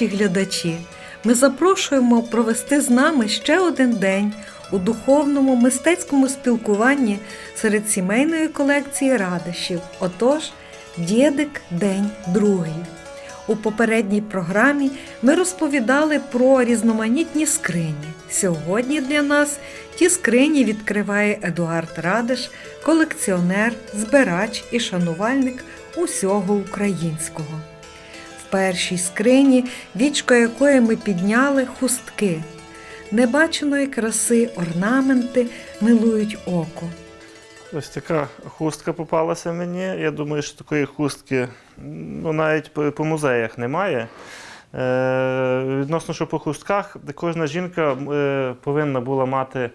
наші глядачі! Ми запрошуємо провести з нами ще один день у духовному мистецькому спілкуванні серед сімейної колекції радощів. Отож, Дєдик День другий. У попередній програмі ми розповідали про різноманітні скрині. Сьогодні для нас ті скрині відкриває Едуард Радиш, колекціонер, збирач і шанувальник усього українського. Першій скрині, вічко якої ми підняли хустки. Небаченої краси орнаменти милують око. Ось така хустка попалася мені. Я думаю, що такої хустки ну, навіть по, музеях немає. Е, відносно, що по хустках, кожна жінка е, повинна була мати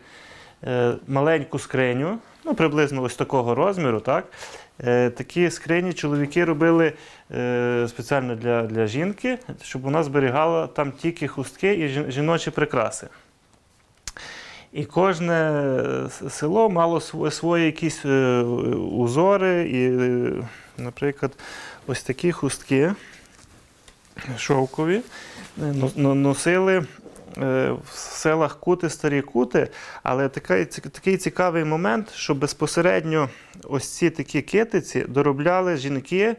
е, маленьку скриню, ну, приблизно ось такого розміру. Так? Е, такі скрині чоловіки робили е, спеціально для, для жінки, щоб вона зберігала там тільки хустки і жіночі прикраси. І кожне е, село мало сво- свої якісь узори. І, наприклад, ось такі хустки шовкові но- но- носили в селах кути, старі кути. Але такий, такий цікавий момент, що безпосередньо ось ці такі китиці доробляли жінки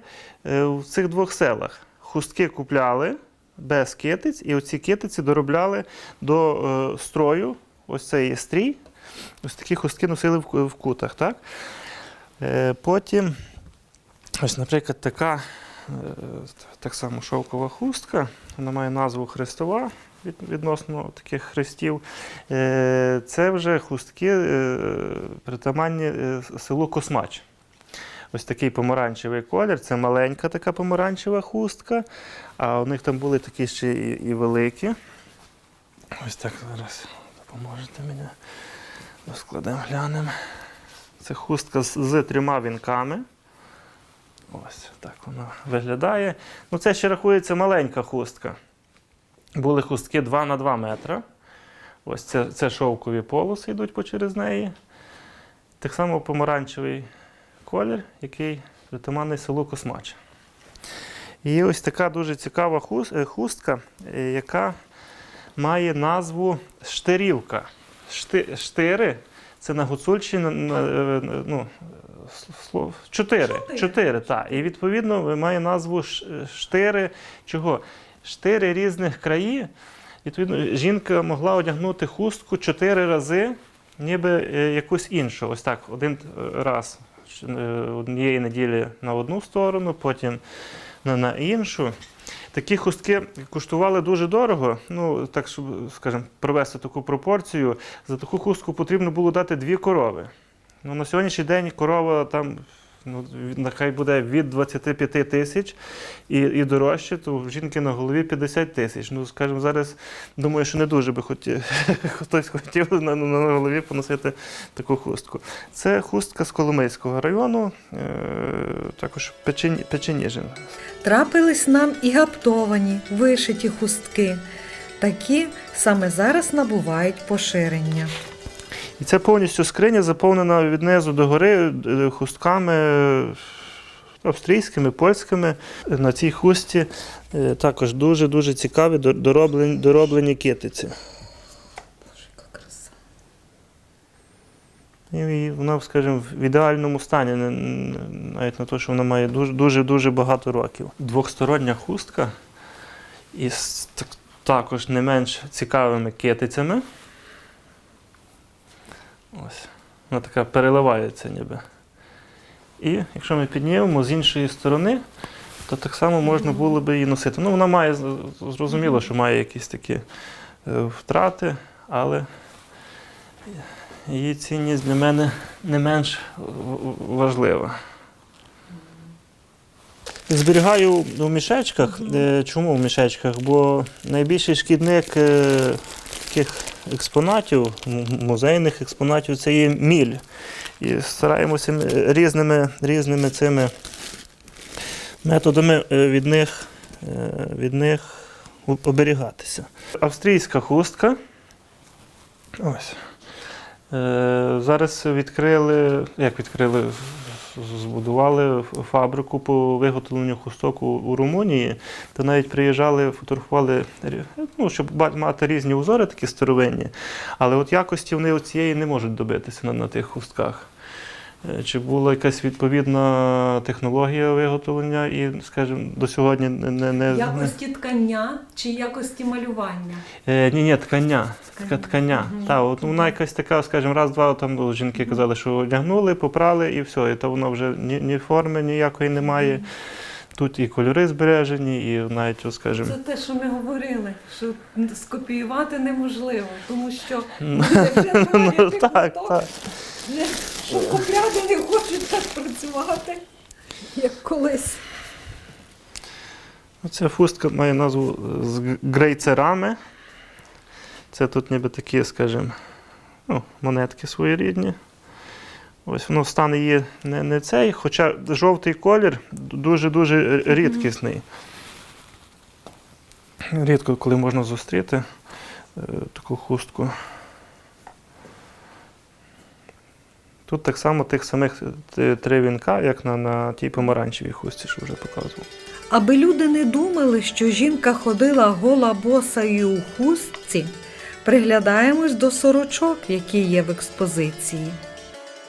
е, в цих двох селах. Хустки купляли без китиць, і оці китиці доробляли до е, строю. Ось це є стрій. Ось такі хустки носили в, кутах. Так? Е, потім, ось, наприклад, така е, так само шовкова хустка. Вона має назву Хрестова від, відносно таких хрестів. Е, це вже хустки е, притаманні е, селу Космач. Ось такий помаранчевий колір. Це маленька така помаранчева хустка. А у них там були такі ще і, великі. Ось так зараз допоможете мені. Розкладемо, глянемо. Це хустка з, з трьома вінками. Ось так вона виглядає. Ну, це ще рахується маленька хустка. Були хустки 2 на 2 метра. Ось це, це шовкові полоси йдуть по через неї. Так само помаранчевий колір, який притаманний селу Космач. І ось така дуже цікава е, хустка, е, яка має назву штирівка. Шти- Штири це на Гуцульщині е, ну, слов, чотири. Чотири. Чотири, так. І відповідно має назву штири. Чого? Штири різних країв. Відповідно, жінка могла одягнути хустку чотири рази, ніби е, якусь іншу. Ось так, один раз е, однієї неділі на одну сторону, потім на іншу. Такі хустки коштували дуже дорого. Ну, так, щоб, скажімо, провести таку пропорцію, за таку хустку потрібно було дати дві корови. Ну, на сьогоднішній день корова там, ну, нехай буде від 25 тисяч і, і дорожче, то в жінки на голові 50 тисяч. Ну, скажімо, зараз думаю, що не дуже би хотів, хтось хотів на, на, на голові поносити таку хустку. Це хустка з Коломийського району, е, також Печені, Печеніжин. Трапились нам і гаптовані, вишиті хустки. Такі саме зараз набувають поширення. І це повністю скриня заповнена від низу до гори е, хустками е, австрійськими, польськими. На цій хусті е, також дуже-дуже цікаві дороблені, дороблені китиці. І вона, скажімо, в ідеальному стані, навіть на те, що вона має дуже- дуже-дуже багато років. Двохстороння хустка із так- також не менш цікавими китицями. Ось. Вона така переливається ніби. І якщо ми піднімемо з іншої сторони, то так само можна було би її носити. Ну, вона має, зрозуміло, що має якісь такі е, втрати, але її цінність для мене не менш важлива. Зберігаю у мішечках. Е, Чому в мішечках? Бо найбільший шкідник е, таких експонатів, музейних експонатів, це є міль. І стараємося різними, різними цими методами е, від них, е, від них оберігатися. Австрійська хустка. Ось. Е, Зараз відкрили, як відкрили, збудували фабрику по виготовленню хусток у, Румунії, то навіть приїжджали, фотографували, ну, щоб мати різні узори такі старовинні, але от якості вони цієї не можуть добитися на, на тих хустках. Е, Чи була якась відповідна технологія виготовлення і, скажімо, до сьогодні не, не, не Якості ткання чи якості малювання? Е, ні, ні, ткання. Ткання. Ткання. Мгм. Та, от вона якась така, скажімо, раз-два там ну, жінки казали, що одягнули, попрали і все. І то воно вже ні, ні форми ніякої немає. Тут і кольори збережені, і навіть, скажімо, Це те, що ми говорили, що скопіювати неможливо, тому що Ну, так, так. Що купляти не хочуть так працювати, як колись. Ця фустка має назву з грейцерами. Це тут ніби такі, скажімо, ну, монетки своєрідні. Ось воно стан є не, не цей, хоча жовтий колір дуже-дуже рідкісний. Рідко коли можна зустріти е, таку хустку. Тут так само тих самих е, три вінка, як на, на тій помаранчевій хустці, що вже показував. Аби люди не думали, що жінка ходила гола боса і у хустці, приглядаємось до сорочок, які є в експозиції.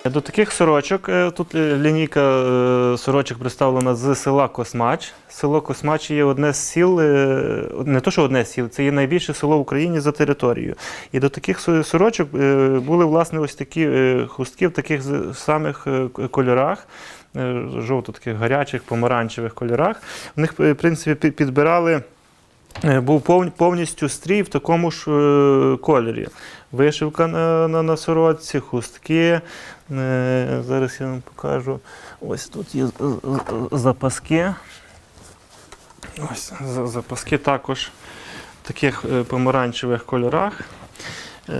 До таких сорочок, е, тут е, лінійка е, сорочок представлена з села Космач. Село Космач є одне з сіл, е, не то, що одне з сіл, це є найбільше село в Україні за територією. І до таких сорочок е, були власне ось такі е, хустки в таких самих е, кольорах. е, Жовто таких гарячих, помаранчевих кольорах. В них, е, в принципі, пі- підбирали. Е, Був повністю стрій в такому ж е, кольорі. Вишивка на, на, на сорочці, хустки. Е, Зараз я вам покажу. Ось тут є запаски. Ось запаски також в таких помаранчевих кольорах. Е,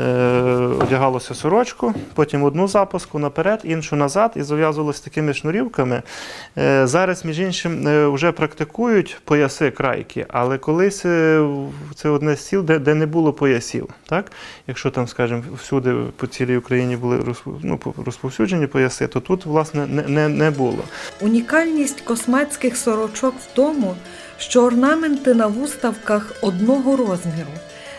Одягалося сорочку, потім одну запаску наперед, іншу назад і зав'язувалося такими шнурівками. Е, Зараз, між іншим, е, вже практикують пояси крайки, але колись це одне з сіл, де, де не було поясів. Так? Якщо там, скажімо, всюди по цілій Україні були ну, по- розповсюджені пояси, то тут, власне, не, не, не було. Унікальність космацьких сорочок в тому, що орнаменти на вуставках одного розміру.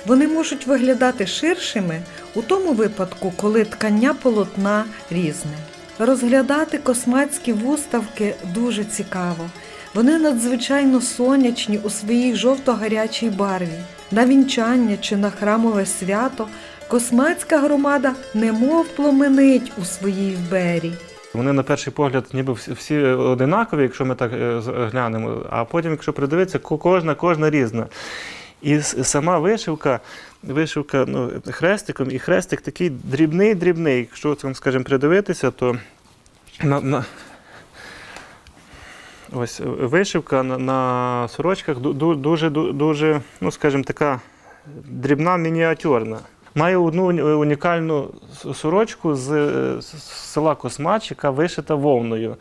Вони можуть виглядати ширшими у тому випадку, коли ткання полотна різне. Розглядати космацькі вуставки дуже цікаво. Вони надзвичайно сонячні у своїй жовто-гарячій барві. На вінчання чи на храмове свято космацька громада немов пломенить у своїй вбері. Вони на перший погляд ніби всі, одинакові, якщо ми так е, глянемо, а потім, якщо придивитися, кожна, кожна різна. І сама вишивка, вишивка ну, хрестиком, і хрестик такий дрібний-дрібний. Якщо там, скажімо, придивитися, то на, на, ось вишивка на, на сорочках ду- ду- дуже, дуже, ну, скажімо, така дрібна мініатюрна. Має одну унікальну сорочку з села Космач, яка вишита вовною.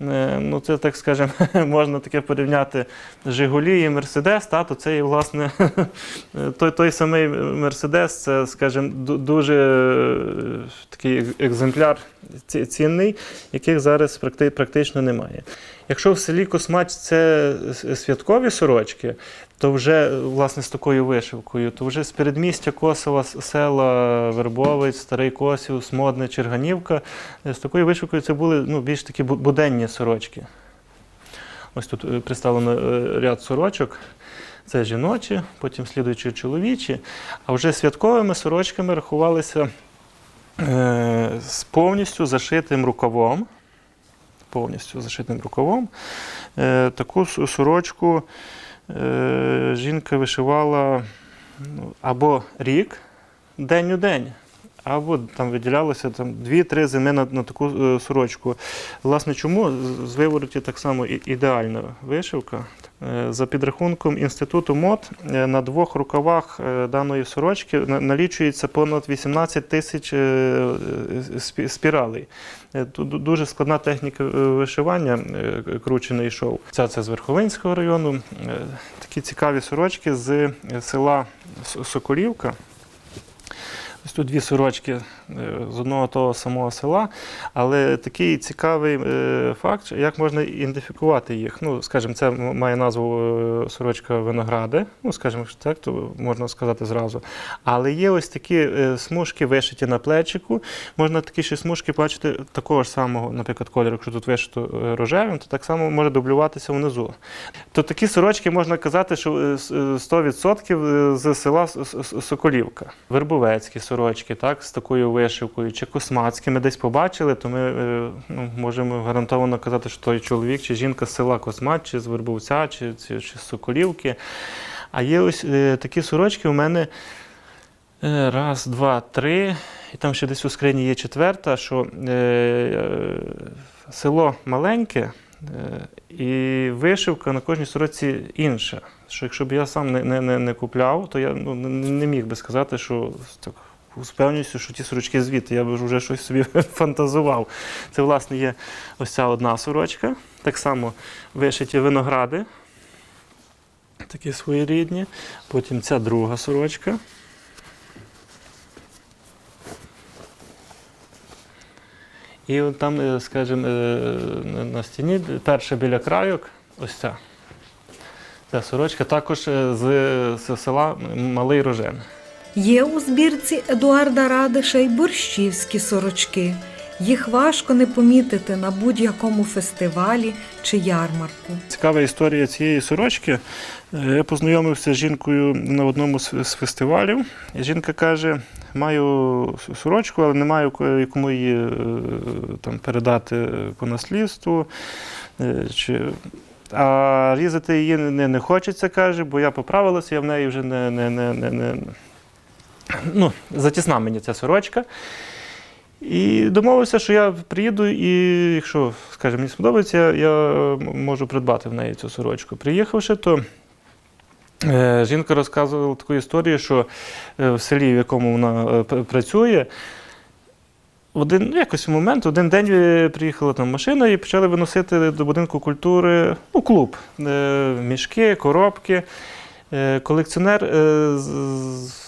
Е, Ну, це, так скажемо, можна таке порівняти Жигулі і Мерседес, та, то це є, власне, той, той самий Мерседес, це, скажімо, дуже е, такий екземпляр цінний, яких зараз практи- практично немає. Якщо в селі Космач це святкові сорочки, то вже власне з такою вишивкою, то вже з передмістя Косова, села Вербовець, Старий Косів, Смодне, Черганівка, з такою вишивкою це були ну, більш такі буденні сорочки. Ось тут е, представлено е, ряд сорочок. Це жіночі, потім слідуючі чоловічі. А вже святковими сорочками рахувалися е, з повністю зашитим рукавом. Повністю зашитим рукавом. Таку сорочку жінка вишивала ну, або рік, день у день, або там виділялося там, 2-3 зими на, на таку е, сорочку. Власне, чому З- вивороті так само і- ідеальна вишивка? Е, За підрахунком інституту МОД е, на двох рукавах е, даної сорочки на- налічується понад 18 тисяч спі- спіралей. Тут ду- дуже складна техніка вишивання, кручений шов. Ця це з Верховинського району. Такі цікаві сорочки з села Соколівка. Ось тут дві сорочки е, з одного того самого села, але такий цікавий е, факт, як можна ідентифікувати їх. Ну, скажімо, це має назву е, сорочка виногради, ну, скажімо так, то можна сказати зразу. Але є ось такі смужки вишиті на плечику. Можна такі ще смужки бачити такого ж самого, наприклад, кольору, якщо тут вишито рожевим, то так само може дублюватися внизу. То такі сорочки можна казати, що е, с- е, 100% з села Соколівка. Вербовецькі сорочки, так, з такою вишивкою, чи космацькі ми десь побачили, то ми е, ну, можемо гарантовано казати, що той чоловік чи жінка з села Космат, чи з Вербовця, чи, чи, чи з Соколівки. А є ось е, такі сорочки у мене е, раз, два, три. І там ще десь у скрині є четверта, що е, е, село маленьке, І вишивка на кожній сорочці інша. Що якщо б я сам не, не, не, не купляв, то я ну, не, не міг би сказати, що так, з що ті сорочки звідти, я б вже щось собі фантазував. Це, власне, є ось ця одна сорочка. Так само вишиті виногради, такі своєрідні. Потім ця друга сорочка. І от там, е, скажімо, е, на- стіні, перша біля крайок, ось ця. Ця сорочка також е, з села Малий Рожен. Є у збірці Едуарда Радиша й борщівські сорочки. Їх важко не помітити на будь-якому фестивалі чи ярмарку. Цікава історія цієї сорочки. Е, Я познайомився з жінкою на одному з фестивалів. Жінка каже: маю сорочку, але не маю ко- кому її е, там, передати по наслідству. Е, Чи... А різати її не, не хочеться, каже, бо я поправилася, я в неї вже не, не, не, не, не... Ну, затісна мені ця сорочка. І домовився, що я приїду, і якщо, скажімо, мені сподобається, я, можу придбати в неї цю сорочку. Приїхавши, то е, жінка розказувала таку історію, що е, в селі, в якому вона е, працює, один, ну, якось момент, один день приїхала там машина і почали виносити до будинку культури ну, клуб, мішки, коробки. Колекціонер з-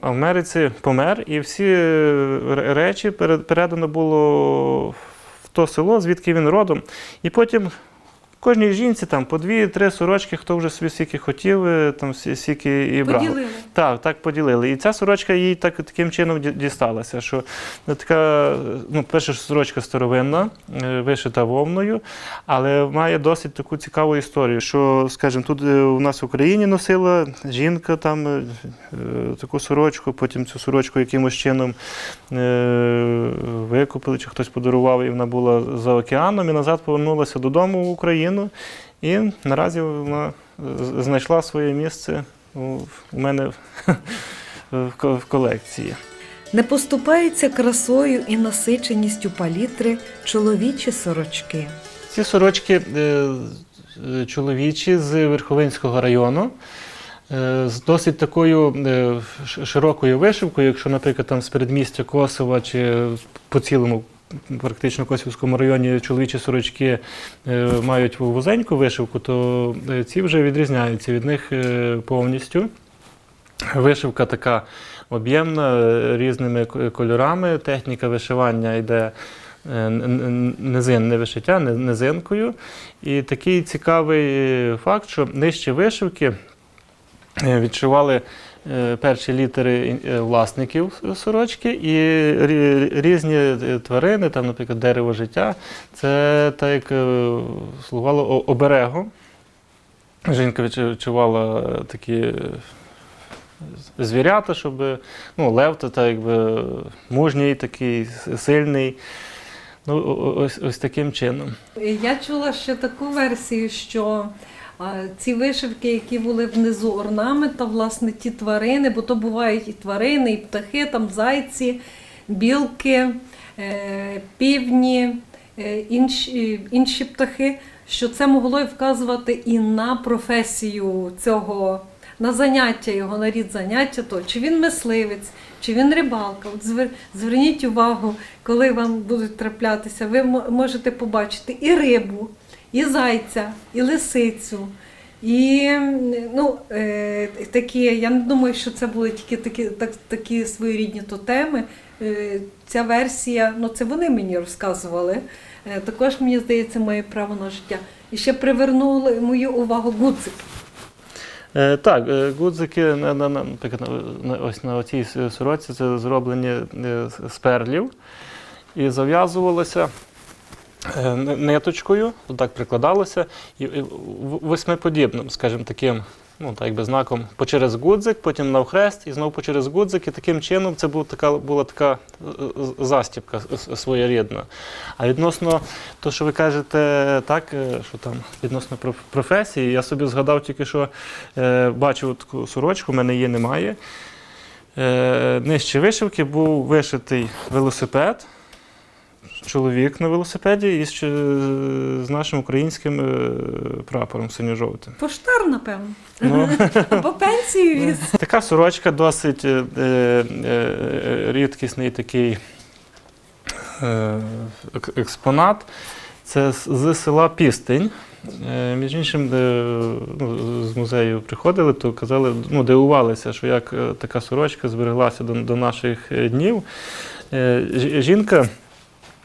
Америці помер, і всі е, речі пере- передано було в то село, звідки він родом. І потім кожній жінці там по дві-три сорочки, хто вже собі скільки хотів, е, там скільки і брав. Поділили. Так, так поділили. І ця сорочка їй так, таким чином дісталася, що ну, така, ну, перша сорочка старовинна, е, вишита вовною, але має досить таку цікаву історію, що, скажімо, тут е, у нас в Україні носила жінка там е, е, таку сорочку, потім цю сорочку якимось чином е, викупили, чи хтось подарував, і вона була за океаном, і назад повернулася додому в Україну. І наразі вона знайшла своє місце у, мене в, колекції. Не поступаються красою і насиченістю палітри чоловічі сорочки. Ці сорочки е, е, чоловічі з Верховинського району. е, З досить такою е, широкою вишивкою, якщо, наприклад, там з передмістя Косова чи по цілому практично Косівському районі чоловічі сорочки е, мають вузеньку вишивку, то е, ці вже відрізняються від них е, повністю. Вишивка така об'ємна, різними кольорами. Техніка вишивання йде низинне вишиття, низинкою. І такий цікавий факт, що нижче вишивки відшивали перші літери е, власників сорочки і різні е, тварини, там, наприклад, дерево життя. Це так як е, слугувало оберегом. Жінка відчувала такі е, звірята, щоб ну, лев то так якби мужній, такий сильний. Ну, ось, ось таким чином. Я чула ще таку версію, що а, ці вишивки, які були внизу орнамента, власне, ті тварини, бо то бувають і тварини, і птахи, там зайці, білки, е, півні, е, інші, інші птахи, що це могло вказувати і на професію цього. На заняття його, на рід заняття, то чи він мисливець, чи він рибалка. От звер- зверніть увагу, коли вам будуть траплятися, ви мо- можете побачити і рибу, і зайця, і лисицю, І ну, е, такі, я не думаю, що це були тільки такі, так, такі своєрідні тотеми. Е, ця версія, ну це вони мені розказували. Е, також, мені здається, має право на життя. І ще привернули мою увагу гудзик. Е, так, е, гудзики на, на, на, на, ось на цій сороці це зроблені е, з- перлів і зав'язувалося ниточкою, так прикладалося, і, восьмиподібним, скажімо, таким. Ну, так якби знаком по через гудзик, потім навхрест і знову по через гудзик. І таким чином це була така, була така е, е, застібка своєрідна. А відносно того, що ви кажете, так, е, що там відносно професії, я собі згадав тільки, що е, бачив таку сорочку, в мене її немає. Е, нижче вишивки був вишитий велосипед, чоловік на велосипеді із, з нашим українським е, прапором синьо-жовтим. Поштар, напевно. Ну, Або пенсію віз. Така сорочка досить е, е, е, рідкісний такий е, експонат. Це з- села Пістень. Е, Між іншим, де, ну, з музею приходили, то казали, ну, дивувалися, що як така сорочка збереглася до, до наших днів. Жінка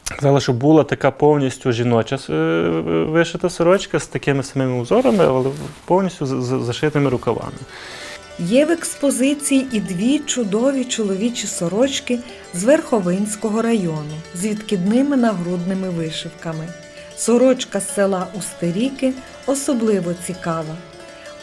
казала, що була така повністю жіноча е, вишита сорочка з такими самими узорами, але повністю з- зашитими рукавами. Є в експозиції і дві чудові чоловічі сорочки з Верховинського району з відкидними нагрудними вишивками. Сорочка з села Устеріки особливо цікава.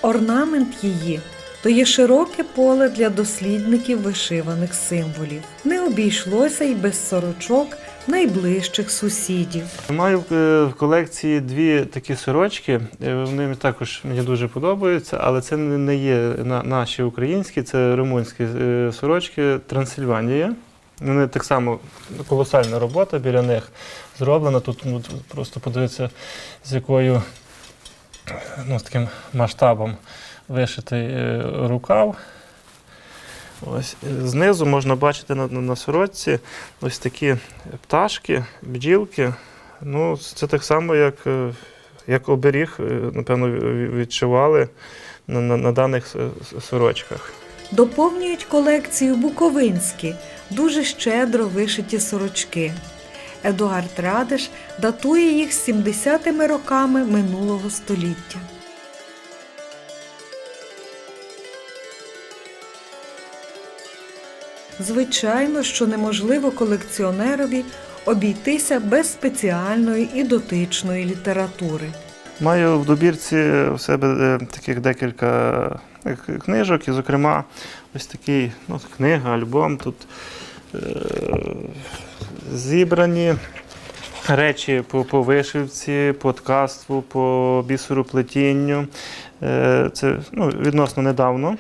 Орнамент її то є широке поле для дослідників вишиваних символів. Не обійшлося й без сорочок найближчих сусідів. Маю е, в колекції дві такі сорочки. Е, Вони також мені дуже подобаються, але це не є на- наші українські, це румунські е, сорочки Трансильванія. Вони так само колосальна робота біля них зроблена. Тут ну, просто подивитися, з якою ну, з таким масштабом вишитий е, рукав. Ось е, знизу можна бачити на, на, сорочці ось такі пташки, бджілки. Ну, це так само, як, е, як оберіг, е, напевно, відчували на, на, на даних сорочках. Доповнюють колекцію буковинські, дуже щедро вишиті сорочки. Едуард Радиш датує їх 70-ми роками минулого століття. Звичайно, що неможливо колекціонерові обійтися без спеціальної і дотичної літератури. Маю в добірці в себе е, таких декілька е, книжок, і, зокрема, ось такий ну, книга, альбом. Тут е, зібрані речі по, по вишивці, по ткацтву, по бісероплетінню. Е, це ну, відносно недавно.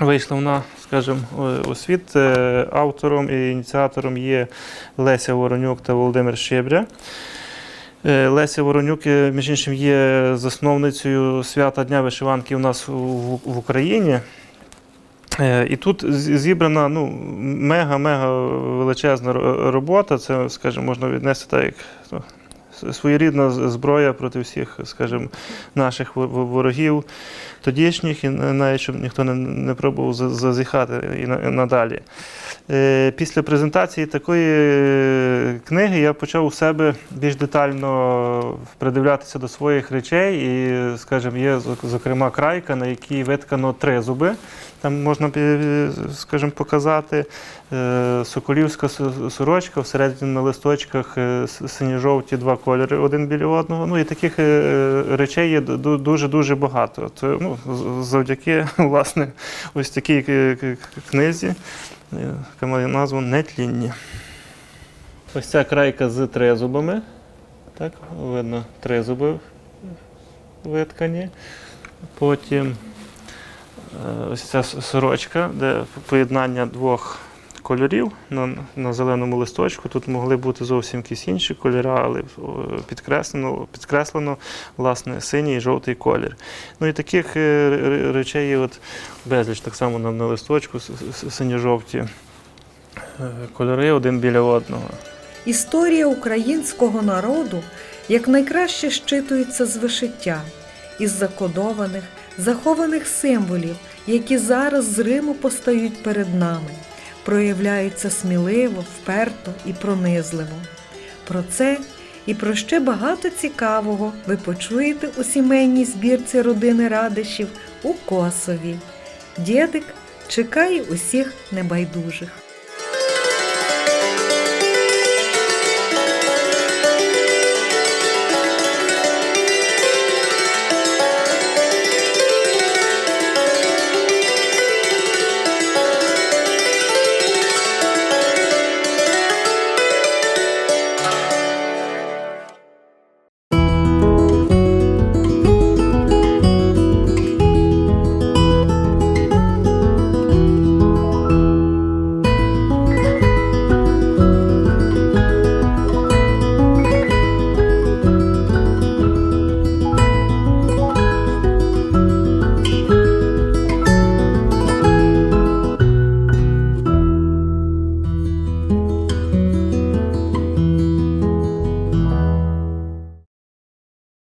Вийшла вона, скажімо, у світ. Е, Автором і ініціатором є Леся Воронюк та Володимир Щебря. Е, Леся Воронюк, е, між іншим, є засновницею свята Дня вишиванки у нас в, Україні. Е, І тут зібрана ну, мега-мега величезна робота. Це, скажімо, можна віднести так, як ну, своєрідна зброя проти всіх, скажімо, наших во- во- ворогів тодішніх, і навіть щоб ніхто не, не пробував зазіхати і надалі. Е, Після презентації такої е, книги я почав у себе більш детально придивлятися до своїх речей. І, скажімо, є зокрема крайка, на якій виткано три зуби. Там можна, скажімо, показати Е, соколівська сорочка, всередині на листочках сині-жовті два кольори один біля одного. Ну і таких речей є дуже-дуже багато. Це ну, з- завдяки власне ось такій к- книзі, е, яка має назву Нетлінні. Ось ця крайка з тризубами. Так, видно, тризуби виткані. Потім е, ось ця сорочка, де поєднання двох кольорів на, на зеленому листочку. Тут могли бути зовсім якісь інші кольори, але підкреслено, підкреслено власне синій і жовтий колір. Ну і таких е, речей от безліч так само на, на листочку, синьо-жовті е, кольори один біля одного. Історія українського народу як найкраще щитується з вишиття, із закодованих, захованих символів, які зараз зримо постають перед нами, проявляються сміливо, вперто і пронизливо. Про це і про ще багато цікавого ви почуєте у сімейній збірці родини Радишів у Косові. Дєдик чекає усіх небайдужих.